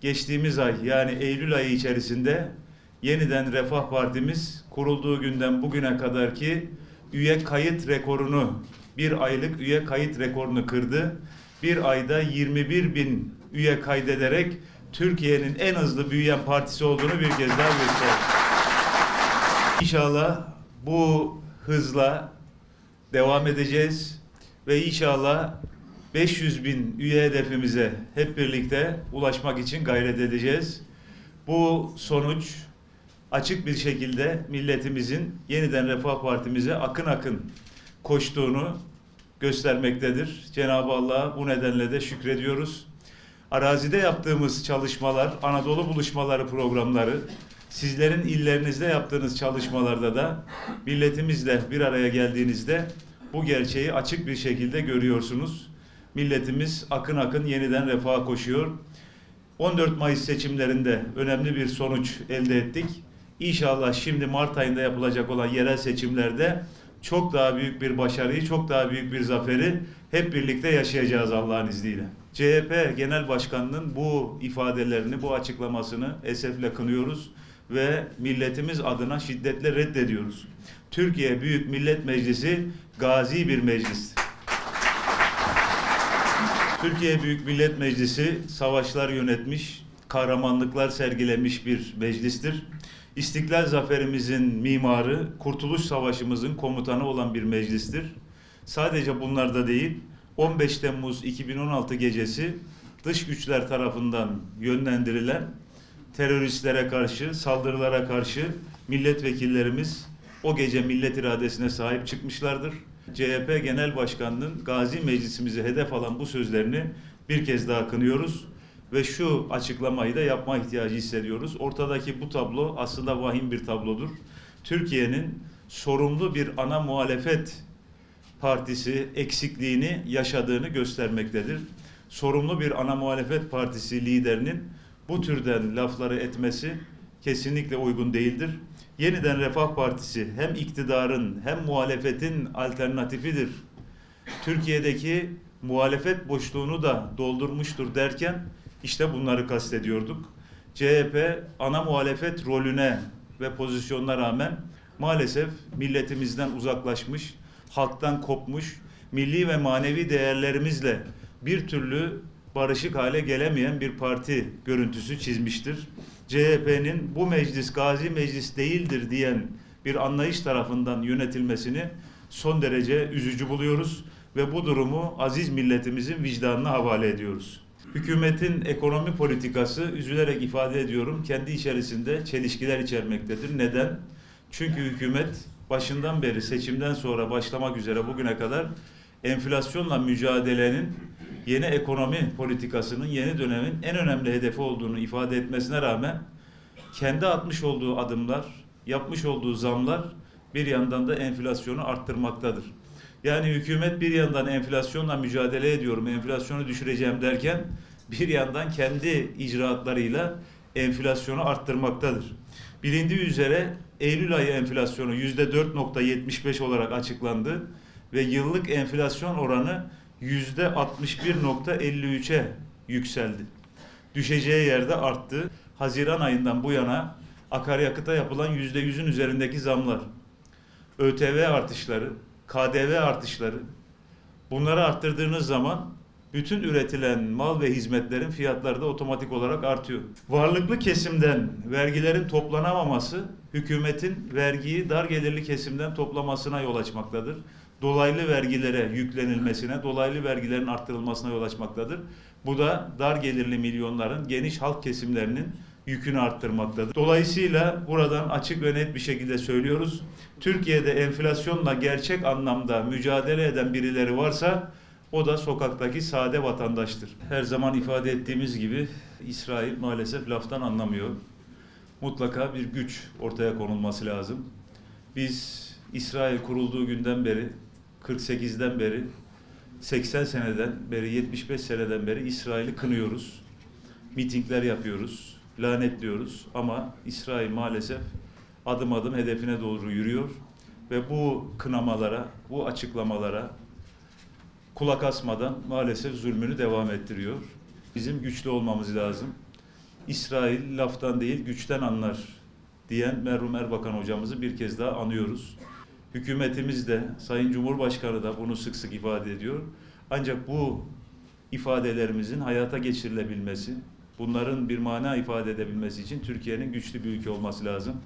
geçtiğimiz ay yani Eylül ayı içerisinde yeniden Refah Partimiz kurulduğu günden bugüne kadarki üye kayıt rekorunu, bir aylık üye kayıt rekorunu kırdı. Bir ayda 21 bin üye kaydederek Türkiye'nin en hızlı büyüyen partisi olduğunu bir kez daha gösterdi. İnşallah bu hızla devam edeceğiz ve inşallah 500 bin üye hedefimize hep birlikte ulaşmak için gayret edeceğiz. Bu sonuç açık bir şekilde milletimizin yeniden Refah Partimize akın akın koştuğunu göstermektedir. Cenab-ı Allah'a bu nedenle de şükrediyoruz. Arazide yaptığımız çalışmalar, Anadolu Buluşmaları programları, sizlerin illerinizde yaptığınız çalışmalarda da milletimizle bir araya geldiğinizde bu gerçeği açık bir şekilde görüyorsunuz. Milletimiz akın akın yeniden refaha koşuyor. 14 Mayıs seçimlerinde önemli bir sonuç elde ettik. İnşallah şimdi Mart ayında yapılacak olan yerel seçimlerde çok daha büyük bir başarıyı, çok daha büyük bir zaferi hep birlikte yaşayacağız Allah'ın izniyle. CHP Genel Başkanı'nın bu ifadelerini, bu açıklamasını esefle kınıyoruz ve milletimiz adına şiddetle reddediyoruz. Türkiye Büyük Millet Meclisi gazi bir meclis. Türkiye Büyük Millet Meclisi savaşlar yönetmiş, kahramanlıklar sergilemiş bir meclistir. İstiklal zaferimizin mimarı, Kurtuluş Savaşımızın komutanı olan bir meclistir. Sadece bunlarda değil, 15 Temmuz 2016 gecesi dış güçler tarafından yönlendirilen teröristlere karşı, saldırılara karşı milletvekillerimiz o gece millet iradesine sahip çıkmışlardır. CHP Genel Başkanı'nın Gazi Meclisimizi hedef alan bu sözlerini bir kez daha kınıyoruz ve şu açıklamayı da yapma ihtiyacı hissediyoruz. Ortadaki bu tablo aslında vahim bir tablodur. Türkiye'nin sorumlu bir ana muhalefet partisi eksikliğini yaşadığını göstermektedir. Sorumlu bir ana muhalefet partisi liderinin bu türden lafları etmesi kesinlikle uygun değildir. Yeniden Refah Partisi hem iktidarın hem muhalefetin alternatifidir. Türkiye'deki muhalefet boşluğunu da doldurmuştur derken işte bunları kastediyorduk. CHP ana muhalefet rolüne ve pozisyonuna rağmen maalesef milletimizden uzaklaşmış, halktan kopmuş, milli ve manevi değerlerimizle bir türlü barışık hale gelemeyen bir parti görüntüsü çizmiştir. CHP'nin bu meclis gazi meclis değildir diyen bir anlayış tarafından yönetilmesini son derece üzücü buluyoruz ve bu durumu aziz milletimizin vicdanına havale ediyoruz. Hükümetin ekonomi politikası üzülerek ifade ediyorum kendi içerisinde çelişkiler içermektedir. Neden? Çünkü hükümet başından beri seçimden sonra başlamak üzere bugüne kadar enflasyonla mücadelenin yeni ekonomi politikasının yeni dönemin en önemli hedefi olduğunu ifade etmesine rağmen kendi atmış olduğu adımlar, yapmış olduğu zamlar bir yandan da enflasyonu arttırmaktadır. Yani hükümet bir yandan enflasyonla mücadele ediyorum, enflasyonu düşüreceğim derken bir yandan kendi icraatlarıyla enflasyonu arttırmaktadır. Bilindiği üzere Eylül ayı enflasyonu yüzde 4.75 olarak açıklandı ve yıllık enflasyon oranı yüzde 61.53'e yükseldi. Düşeceği yerde arttı. Haziran ayından bu yana akaryakıta yapılan yüzde yüzün üzerindeki zamlar, ÖTV artışları, KDV artışları, bunları arttırdığınız zaman bütün üretilen mal ve hizmetlerin fiyatları da otomatik olarak artıyor. Varlıklı kesimden vergilerin toplanamaması hükümetin vergiyi dar gelirli kesimden toplamasına yol açmaktadır. Dolaylı vergilere yüklenilmesine, dolaylı vergilerin arttırılmasına yol açmaktadır. Bu da dar gelirli milyonların, geniş halk kesimlerinin yükünü arttırmaktadır. Dolayısıyla buradan açık ve net bir şekilde söylüyoruz. Türkiye'de enflasyonla gerçek anlamda mücadele eden birileri varsa o da sokaktaki sade vatandaştır. Her zaman ifade ettiğimiz gibi İsrail maalesef laftan anlamıyor. Mutlaka bir güç ortaya konulması lazım. Biz İsrail kurulduğu günden beri 48'den beri 80 seneden beri 75 seneden beri İsrail'i kınıyoruz. Mitingler yapıyoruz, lanetliyoruz ama İsrail maalesef adım adım hedefine doğru yürüyor ve bu kınamalara, bu açıklamalara kulak asmadan maalesef zulmünü devam ettiriyor. Bizim güçlü olmamız lazım. İsrail laftan değil güçten anlar diyen merhum Erbakan hocamızı bir kez daha anıyoruz. Hükümetimiz de, Sayın Cumhurbaşkanı da bunu sık sık ifade ediyor. Ancak bu ifadelerimizin hayata geçirilebilmesi, bunların bir mana ifade edebilmesi için Türkiye'nin güçlü bir ülke olması lazım.